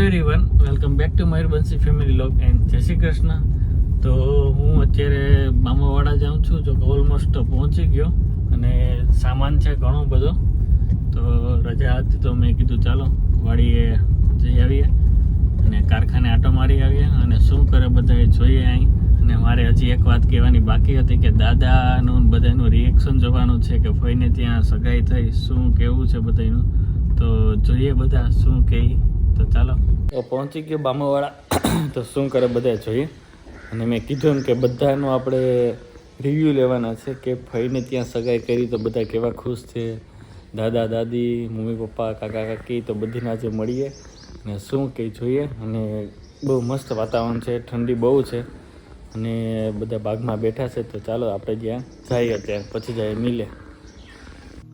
Everyone welcome back to Mayurbanshi family lock and જય શ્રી કૃષ્ણ તો હું અત્યારે મામાવાડા જાઉં છું, જો ઓલમોસ્ટ પહોંચી ગયો અને સામાન છે ઘણો બધો. તો રજા હતી તો મેં કીધું ચાલો વાડીએ જઈ આવીએ અને કારખાને આટો મારી આવીએ અને શું કરે બધા એ જોઈએ અહીં. અને મારે હજી એક વાત કહેવાની બાકી હતી કે દાદાનું બધાનું રિએક્શન જોવાનું છે કે ફઈને ત્યાં સગાઈ થઈ, શું કેવું છે બધાનું તો જોઈએ બધા શું કહે. તો ચાલો. પહોંચી ગયો બામાવાળા. તો શું કરે બધા જોઈએ. અને મેં કીધું એમ કે બધાનું આપણે રિવ્યૂ લેવાના છે કે ફઈને ત્યાં સગાઈ કરી તો બધા કેવા ખુશ છે. દાદા, દાદી, મમ્મી, પપ્પા, કાકા, કાકી તો બધીને આજે મળીએ. અને શું કંઈ જોઈએ. અને બહુ મસ્ત વાતાવરણ છે. ઠંડી બહુ છે. અને બધા બાગમાં બેઠા છે. તો ચાલો આપણે જ્યાં જઈએ ત્યાં. પછી જઈએ, મિલે.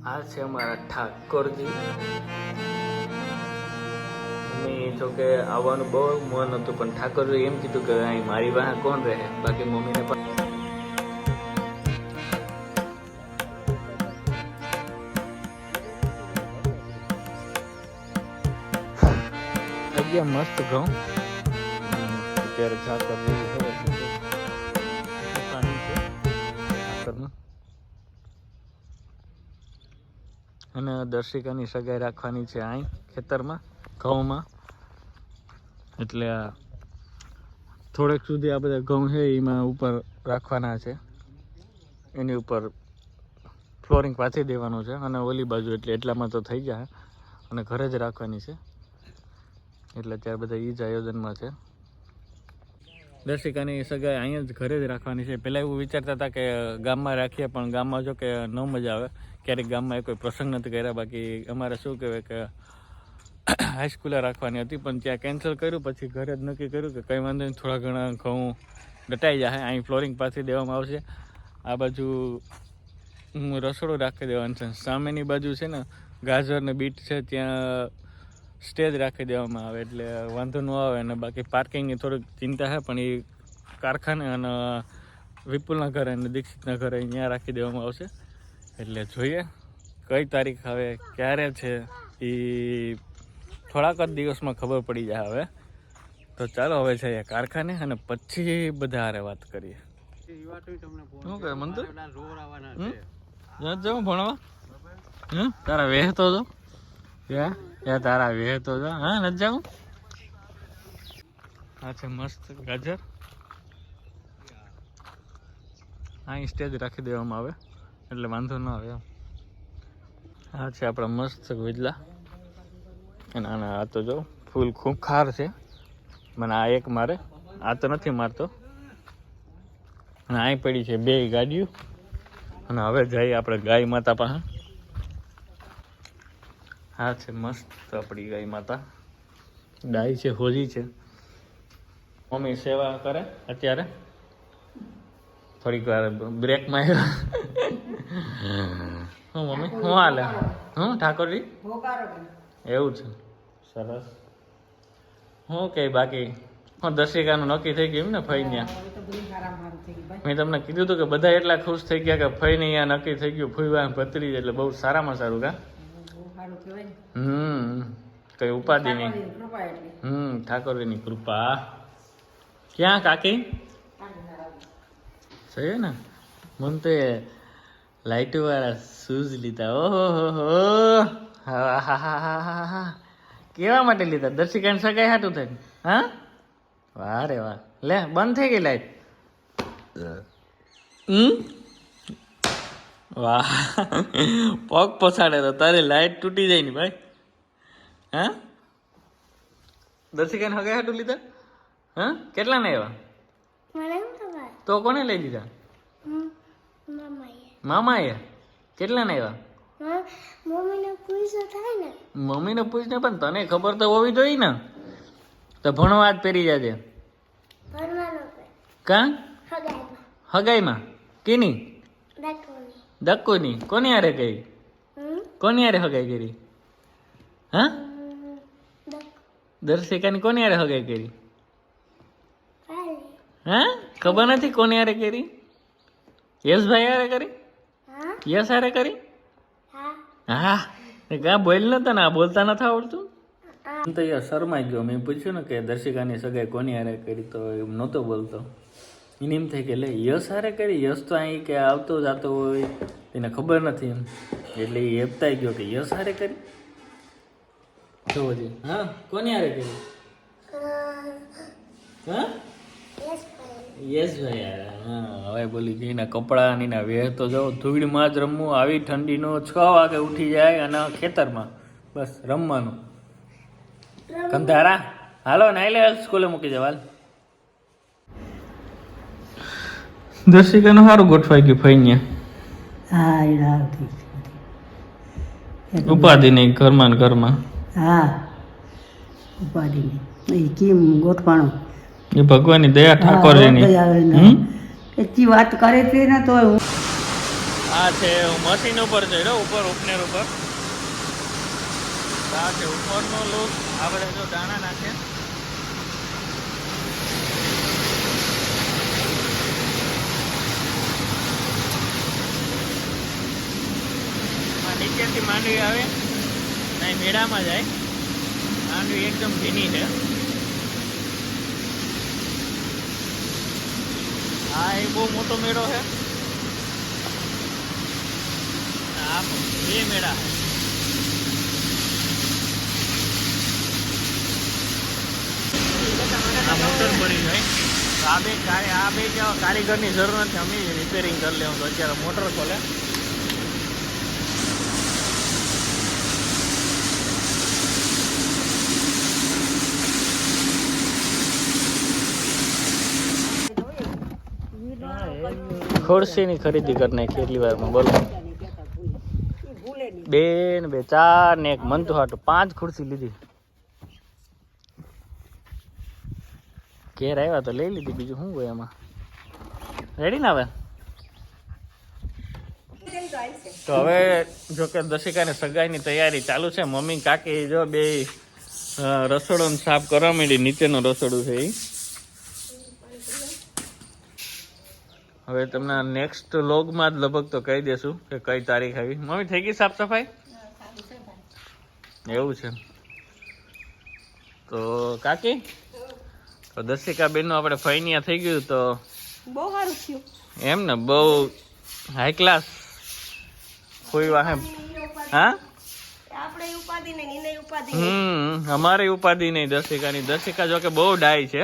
આ છે અમારા ઠાકોરજી. મમ્મી તો કે આવવાનું બહુ મન હતું પણ ઠાકોરજી એમ કીધું કે અહીં મારી વાહ કોણ રહે? બાકી મમ્મીને પણ જગ્યા મસ્ત ઘઉં. અત્યારે ઝાકર પાણી છે. ઝાકરનું અને દર્શિકાની સગાઈ રાખવાની છે અહીં ખેતરમાં. ઘઉંમાં. એટલે આ થોડેક સુધી આ બધા ઘઉં છે, એમાં ઉપર રાખવાના છે. એની ઉપર ફ્લોરિંગ પાછી દેવાનું છે અને ઓલી બાજુ એટલે એટલામાં તો થઈ જાય અને ઘરે જ રાખવાની છે. એટલે અત્યારે બધા એ જ આયોજનમાં છે. દર્શિકાની સગાઈ અહીંયા જ ઘરે જ રાખવાની છે. પહેલાં એવું વિચારતા હતા કે ગામમાં રાખીએ, પણ ગામમાં જો કે ન મજા આવે. ક્યારેક ગામમાં એ કોઈ પ્રસંગ નથી કર્યા. બાકી અમારે શું કહેવાય કે હાઈસ્કૂલે રાખવાની હતી, પણ ત્યાં કેન્સલ કર્યું, પછી ઘરે જ નક્કી કર્યું કે કંઈ વાંધો નહીં, થોડા ઘણા ઘઉં ડટાઈ જાય, અહીં ફ્લોરિંગ પાસે દેવામાં આવશે. આ બાજુ હું રસોડું રાખી દેવાનું છે. સામેની બાજુ છે ને, ગાજર ને બીટ છે, ત્યાં સ્ટેજ રાખી દેવામાં આવે, એટલે વાંધો ન આવે અને બાકી પાર્કિંગની થોડીક ચિંતા છે, પણ એ કારખાને અને વિપુલના ઘરે અને દીક્ષિતના ઘરે અહીંયા રાખી દેવામાં આવશે. એટલે જોઈએ, કઈ તારીખ આવે, ક્યારે છે એ થોડાક જ દિવસમાં ખબર પડી જાય હવે. તો ચાલો હવે જઈએ કારખાને અને પછી બધા હારે વાત કરીએ. શું કહે મંતુ? જાઉં ભણવા? હમ? તારા વહેતો તો યા યા તારા વહેતો તો હા નથી જાઉં આ છે મસ્ત ગાજર. અહીં સ્ટેજ રાખી દેવામાં આવે. એટલે વાંધો ન આવે એમ. આ છે આપણા મસ્ત વેજલા અને આના આ તો જો ફૂલ ખૂબ ખાર છે. મને આ એક મારે. આ તો નથી મારતો. અને અહીં પડી છે બે ગાડીઓ. અને હવે જઈએ આપણે ગાય માતા પાસે. હા છે મસ્ત આપણી ગાય માતા. ગાય છે હોજી છે. મમ્મી સેવા કરે અત્યારે. થોડીક વાર બ્રેકમાં આવ્યો હું મમ્મી? હું હાલે? હું ઠાકોરજી? એવું છે. સરસ. હું કે બાકી? દર્શિકાનું નક્કી થઈ ગયું ને ફઈ ત્યાં મેં તમને કીધું હતું કે બધા એટલા ખુશ થઈ ગયા કે ફઈ ને અહીંયા નક્કી થઈ ગયું. ફૂઈ ભત્રી એટલે બહુ સારામાં સારું કા? હમ. કઈ ઉપાધિ નહીં. હમ ઠાકોરજીની કૃપા. ક્યાં કાકી? છે ને? મને તો એ વાળા શૂઝ લીધા. ઓહો હો. હો હા હા હા હા કેવા માટે લીધા? દર્શિકાને સગાઈ હાટું થઈને? હા? વાહ રે વાહ. લે બંધ થઈ ગઈ લાઈટ હમ? વાહ. પગ પછાડે તો તારી લાઈટ તૂટી જાય ને ભાઈ. હા? દર્શિકાને હગાઈ હાટું લીધા? હા? કેટલા ને એવા તો કોને લઈ લીધા? મામાએ. કેટલા ને એવા મમ્મીને પૂછો થાય ને. મમ્મીને પૂછને પણ તને ખબર તો હોવી જોઈએ ને. તો ભણવા જ પહેરી જાજે. કે? હગાઈમાં. કેની? દક્કુની કોની હારે કરી કોની હારે હગાઈ કરી? હા? દર્શિકાની કોની હારે હગાઈ કરી? હા? ખબર નથી કોની હારે કરી? યશભાઈ હારે કરી? યશ હારે કરી? હા? હા એ કા બોલ નતા ને આ બોલતા નથી આવડતું? તો યાર શરમાઈ ગયો. મેં પૂછ્યું ને કે દર્શિકાની સગાઈ કોની હારે કરી તો એમ નહોતો બોલતો. એને એમ થાય કે લે યશ હારે કરી? યશ તો અહીં કે આવતો જાતો હોય એને ખબર નથી એમ. એટલે એ હેપતાઈ ગયો કે યશ હારે કરી? જોવો હા? કોની હારે કરી? હા? યસ ભાઈ યશ ભાઈ હવે બોલી એના કપડાં ને એના વેર તો જો ધૂળમાં જ રમવું આવી ઠંડીનો છ વાગે ઉઠી જાય અને ખેતરમાં બસ રમવાનું. કંધારા? હાલો નાઈ લે સ્કૂલે મૂકી જવાલ દર્શિકાનું સારું ગોઠવાઈ ગયું ફઈને હા ઉપાધિ નહીં ઘરમાં ને ઘરમાં. હા ઉપાધિ નહીં. એ કેમ ગોઠવાણું? એ ભગવાનની દયા ઠાકોરજીની? એટલી વાત કરે છે ને તો હું આ છે મશીન ઉપર ચડ્યો, ઉપર ઉપનેર ઉપર. આ છે, ઉપરનો લુક આપણે જો દાણા નાખે નીચેથી માંડવી આવે. નહીં મેળામાં જાય. માંડવી એકદમ ભીની છે. આ એ બહુ મોટો મેળો છે. આ બે મેળા છે. મોટર પડી જાય. આ બે આ બે કારીગરની જરૂર નથી. અમે રિપેરિંગ કરી લેવું તો અત્યારે મોટર ખોલે. ખુરશીની ખરીદી કરી નાખી એટલી વારમાં બોલો. બે ને બે, ચાર ને એક મંતુ હાટું પાંચ ખુરશી લીધી. ઘેર આવ્યા તો લઈ લીધી, બીજું શું હોય એમાં? રેડી ને હવે? તો હવે જો કે દશિકાની સગાઈની તૈયારી ચાલુ છે. મમ્મી, કાકી, જો બે રસોડો સાફ કરવા માંડી, નીચેનું રસોડું છે એ હવે તમને નેક્સ્ટ લોગમાં જ લગભગ તો કહી દેશું કે કઈ તારીખ આવી. મમ્મી થઈ ગઈ સાફ સફાઈ? એવું છે. તો કાકી તો દર્શિકા બેનનું આપણે ફૈનિયા થઈ ગયું તો બહુ સારું થયું. એમ ને બહુ હાઈ ક્લાસ કોઈ વાહે હા? હમ અમારી ઉપાધિ નહીં દર્શિકાની. દર્શિકા જો કે બહુ ડાય છે.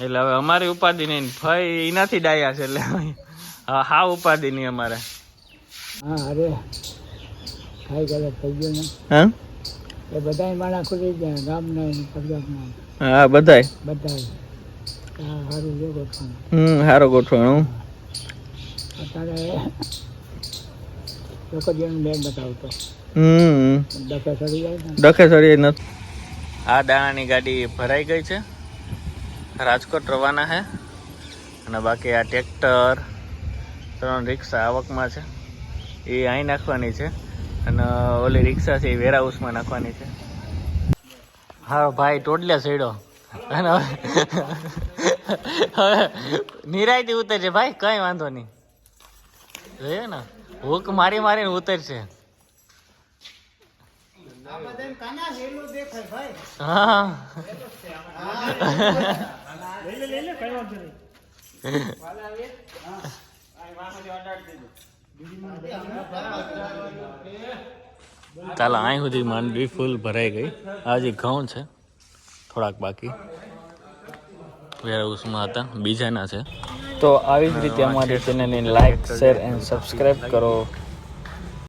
એટલે હવે અમારી ઉપાધિ નહીં ફઈ એનાથી ડાયા છે એટલે હા ઉપાધિ નહીં અમારે. હા અરે ખાઈ ગયો થઈ ગયો ને. હા? એ બધા માણા ખુલી ગયા ગામના પંજાબના. હા બધાય? બધા હા સારું જો ગોઠવાનું હમ સારો ગોઠવણું અત્યારે છોકરીઓનું બેન બતાવતો. હમ. જાય ડખે ચડી નથી આ દાણાની ગાડી ભરાઈ ગઈ છે. રાજકોટ રવાના છે અને બાકી આ ટ્રેક્ટર ત્રણ રિક્ષા આવકમાં છે. એ અહીં નાખવાની છે. અને ઓલી રિક્ષા છે એ વેરા હાઉસમાં નાખવાની છે. હા ભાઈ ટોટલે સડ્યો અને હવે નિરાયથી ઉતરશે ભાઈ કઈ વાંધો નહીં. જોઈએ ને હુક મારી મારીને ઉતરશે. હા. ચાલો અહીં સુધી માંડવી ફૂલ ભરાઈ ગઈ. આજે ઘઉં છે, થોડાક બાકી. વેરહાઉસમાં હતા, બીજાના છે. તો આવી જ રીતે અમારી ચેનલને લાઈક શેર એન્ડ સબસ્ક્રાઈબ કરો.